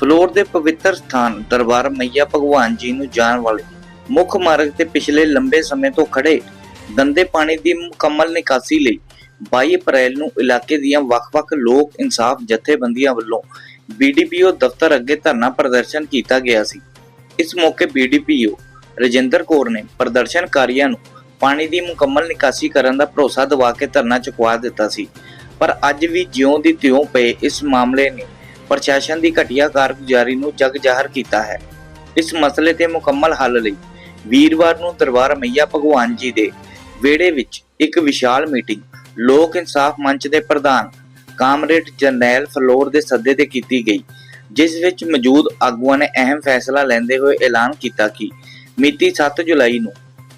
Floor ਦੇ ਪਵਿੱਤਰ ਸਥਾਨ ਦਰਬਾਰ ਮਈਆ ਭਗਵਾਨ ਜੀ ਨੂੰ ਜਾਣ ਵਾਲੇ ਮੁੱਖ ਮਾਰਗ ਤੇ ਪਿਛਲੇ ਲੰਬੇ ਸਮੇਂ ਤੋਂ ਖੜੇ ਗੰਦੇ ਪਾਣੀ ਦੀ ਮੁਕੰਮਲ ਨਿਕਾਸੀ ਲਈ 22 ਅਪ੍ਰੈਲ ਨੂੰ ਇਲਾਕੇ ਦੀਆਂ ਵੱਖ-ਵੱਖ ਲੋਕ ਇਨਸਾਫ ਜਥੇਬੰਦੀਆਂ ਵੱਲੋਂ ਬੀਡੀਪੀਓ ਦਫ਼ਤਰ ਅੱਗੇ ਧਰਨਾ ਪ੍ਰਦਰਸ਼ਨ ਕੀਤਾ ਗਿਆ ਸੀ। ਇਸ ਮੌਕੇ ਬੀਡੀਪੀਓ ਰਜਿੰਦਰ ਕੌਰ ਨੇ ਪ੍ਰਦਰਸ਼ਨਕਾਰੀਆਂ ਨੂੰ ਪਾਣੀ ਦੀ ਮੁਕੰਮਲ ਨਿਕਾਸੀ ਕਰਨ ਦਾ ਭਰੋਸਾ ਦਿਵਾ ਕੇ ਧਰਨਾ ਚੁਕਵਾ ਦਿੱਤਾ ਸੀ। ਪਰ ਅੱਜ ਵੀ ਜਿਉਂ ਦੀ ਤਿਉਂ ਪਏ ਇਸ ਮਾਮਲੇ ਨੇ ਪ੍ਰਸ਼ਾਸਨ ਦੀ ਘਟੀਆ ਕਾਰਗੁਜ਼ਾਰੀ ਨੂੰ ਜਗ ਜ਼ਾਹਰ ਕੀਤਾ ਹੈ। ਇਸ ਮਸਲੇ ਤੇ ਮੁਕੰਮਲ ਹੱਲ ਲਈ ਵੀਰਵਾਰ ਨੂੰ ਦਰਬਾਰ ਮਈਆ ਭਗਵਾਨ ਜੀ ਦੇ ਵਿਹੜੇ ਵਿੱਚ ਇੱਕ ਵਿਸ਼ਾਲ ਮੀਟਿੰਗ, ਲੋਕ ਇਨਸਾਫ ਮੰਚ ਦੇ ਪ੍ਰਧਾਨ ਕਾਮਰੇਡ ਜਰਨੈਲ ਫਲੋਰ ਦੇ ਸੱਦੇ ਤੇ ਕੀਤੀ ਗਈ, ਜਿਸ ਵਿੱਚ ਮੌਜੂਦ ਆਗੂਆਂ ਨੇ ਅਹਿਮ ਫੈਸਲਾ ਲੈਂਦੇ ਹੋਏ ਐਲਾਨ ਕੀਤਾ ਕਿ ਮਿਤੀ 7 ਜੁਲਾਈ ਨੂੰ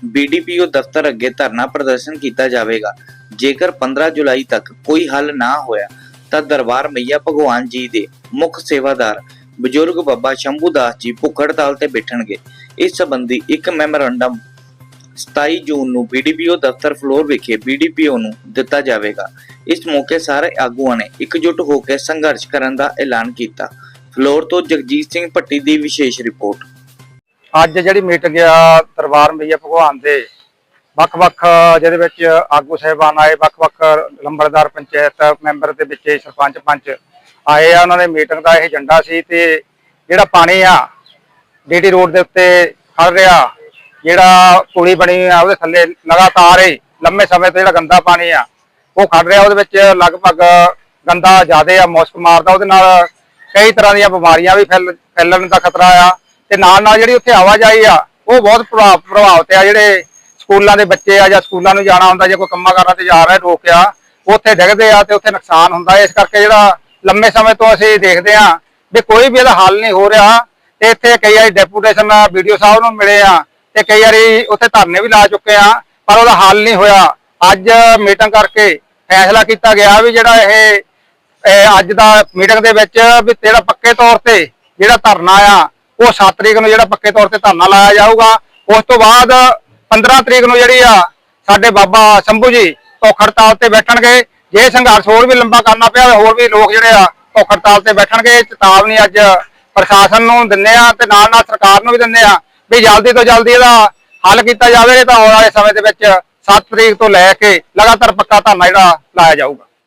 ਬੀਡੀਪੀਓ ਦਫ਼ਤਰ ਅੱਗੇ ਧਰਨਾ ਪ੍ਰਦਰਸ਼ਨ ਕੀਤਾ ਜਾਵੇਗਾ। ਜੇਕਰ 15 ਜੁਲਾਈ ਤੱਕ ਕੋਈ ਹੱਲ ਨਾ ਹੋਇਆ ਤਾਂ ਦਰਬਾਰ ਮਈਆ ਭਗਵਾਨ ਜੀ ਦੇ ਮੁੱਖ ਸੇਵਾਦਾਰ ਬਜ਼ੁਰਗ ਬਾਬਾ ਸ਼ੰਭੂ ਦਾਸ ਜੀ ਭੁੱਖ ਹੜਤਾਲ ਤੇ ਬੈਠਣਗੇ। ਇਸ ਸੰਬੰਧੀ ਇੱਕ ਮੈਮੋਰੰਡਮ 27 ਜੂਨ ਨੂੰ ਬੀਡੀਪੀਓ ਦਫ਼ਤਰ ਫਲੋਰ ਵਿਖੇ ਬੀਡੀਪੀਓ ਨੂੰ ਦਿੱਤਾ ਜਾਵੇਗਾ। ਇਸ ਮੌਕੇ ਸਾਰੇ ਆਗੂਆਂ ਨੇ ਇਕਜੁੱਟ ਹੋ ਕੇ ਸੰਘਰਸ਼ ਕਰਨ ਦਾ ਐਲਾਨ ਕੀਤਾ। ਫਲੋਰ ਤੋਂ ਜਗਜੀਤ ਸਿੰਘ ਭੱਟੀ ਦੀ ਵਿਸ਼ੇਸ਼ ਰਿਪੋਰਟ। ਅੱਜ ਜਿਹੜੀ ਮੀਟਿੰਗ ਆ ਦਰਬਾਰ ਮਈਆ ਭਗਵਾਨ ਦੇ ਵੱਖ-ਵੱਖ, ਜਿਹਦੇ ਵਿੱਚ ਆਗੂ ਸਹਿਬਾਨ ਆਏ, ਵੱਖ-ਵੱਖ ਲੰਬੜਦਾਰ ਪੰਚਾਇਤ ਮੈਂਬਰ ਦੇ ਵਿੱਚ ਸਰਪੰਚ ਪੰਚ ਆਏ ਆ, ਉਹਨਾਂ ਦੇ ਮੀਟਿੰਗ ਦਾ ਇਹ ਏਜੰਡਾ ਸੀ ਤੇ ਜਿਹੜਾ ਪਾਣੀ ਆ ਡੀਟੀ ਰੋਡ ਦੇ ਉੱਤੇ ਖੜ ਰਿਹਾ, ਜਿਹੜਾ ਪੁਲੀ ਬਣੀ ਆ, ਉਹਦੇ ਥੱਲੇ ਲਗਾਤਾਰ ਹੀ ਲੰਮੇ ਸਮੇਂ ਤੋਂ ਜਿਹੜਾ ਗੰਦਾ ਪਾਣੀ ਆ, ਉਹ ਖੜ ਰਿਹਾ, ਉਹਦੇ ਵਿੱਚ ਲਗਭਗ ਗੰਦਾ ਜ਼ਿਆਦਾ ਆ ਮੁਸ਼ਕ ਮਾਰਦਾ ਉਹਦੇ ਨਾਲ ਕਈ ਤਰ੍ਹਾਂ ਦੀਆਂ ਬਿਮਾਰੀਆਂ ਵੀ ਫੈਲ- ਫੈਲਣ ਦਾ ਖਤਰਾ ਆ ਤੇ ਨਾਲ ਨਾਲ ਜਿਹੜੀ ਉੱਥੇ ਆਵਾਜਾਈ ਆ, ਉਹ ਬਹੁਤ ਪ੍ਰਭਾਵ, ਪ੍ਰਭਾਵਿਤ ਆ ਜਿਹੜੇ ਸਕੂਲਾਂ ਦੇ ਬੱਚੇ ਆ ਜਾਂ ਸਕੂਲਾਂ ਨੂੰ ਜਾਣਾ ਹੁੰਦਾ, ਜਾਂ ਕੋਈ ਕੰਮਾਂ ਕਾਰਾਂ ਤੇ ਜਾ ਰਿਹਾ ਰੋਕਿਆ, ਉੱਥੇ ਡਿੱਗਦੇ ਆ ਤੇ ਉੱਥੇ ਨੁਕਸਾਨ ਹੁੰਦਾ ਇਸ ਕਰਕੇ ਜਿਹੜਾ ਲੰਮੇ ਸਮੇਂ ਤੋਂ ਅਸੀਂ ਦੇਖਦੇ ਆ ਵੀ ਕੋਈ ਵੀ ਇਹਦਾ ਹੱਲ ਨਹੀਂ ਹੋ ਰਿਹਾ। ਤੇ ਇੱਥੇ ਕਈ ਵਾਰੀ ਡੈਪੂਟੇਸ਼ਨ ਵੀਡੀਓ ਸਾਹਿਬ ਨੂੰ ਮਿਲੇ ਆ, ਤੇ ਕਈ ਵਾਰੀ ਉੱਥੇ ਧਰਨੇ ਵੀ ਲਾ ਚੁੱਕੇ ਆ, ਪਰ ਉਹਦਾ ਹੱਲ ਨਹੀਂ ਹੋਇਆ। ਅੱਜ ਮੀਟਿੰਗ ਕਰਕੇ ਫੈਸਲਾ ਕੀਤਾ ਗਿਆ ਵੀ ਜਿਹੜਾ ਇਹ ਇਹ ਅੱਜ ਦਾ ਮੀਟਿੰਗ ਦੇ ਵਿੱਚ ਵੀ ਜਿਹੜਾ ਪੱਕੇ ਤੌਰ ਤੇ ਜਿਹੜਾ ਧਰਨਾ ਆ, ਉਹ 7 ਤਰੀਕ ਨੂੰ ਜਿਹੜਾ ਪੱਕੇ ਤੌਰ ਤੇ ਧਰਨਾ ਲਾਇਆ ਜਾਊਗਾ। ਉਸ ਤੋਂ ਬਾਅਦ 15 ਤਰੀਕ ਨੂੰ ਜਿਹੜੀ ਆ ਸਾਡੇ ਬਾਬਾ ਸ਼ੰਭੂ ਜੀ ਭੁੱਖ ਹੜਤਾਲ ਤੇ ਬੈਠਣਗੇ, ਜੇ ਸੰਘਰਸ਼ ਹੋਰ ਵੀ ਲੰਬਾ ਕਰਨਾ ਪਿਆ ਹੋਰ ਵੀ ਲੋਕ ਜਿਹੜੇ ਆ ਭੁੱਖ ਹੜਤਾਲ ਤੇ ਬੈਠਣਗੇ, ਚੇਤਾਵਨੀ ਅੱਜ ਪ੍ਰਸ਼ਾਸਨ ਨੂੰ ਦਿੰਨੇ ਆ ਤੇ ਨਾਲ ਨਾਲ ਸਰਕਾਰ ਨੂੰ ਵੀ ਦਿੰਨੇ ਆ ਵੀ ਜਲਦੀ ਤੋਂ ਜਲਦੀ ਇਹਦਾ ਹੱਲ ਕੀਤਾ ਜਾਵੇ ਤਾਂ ਆਉਣ ਵਾਲੇ ਸਮੇਂ ਦੇ ਵਿੱਚ 7 ਤਰੀਕ ਤੋਂ ਲੈ ਕੇ ਲਗਾਤਾਰ ਪੱਕਾ ਧਰਨਾ ਜਿਹੜਾ ਲਾਇਆ ਜਾਊਗਾ।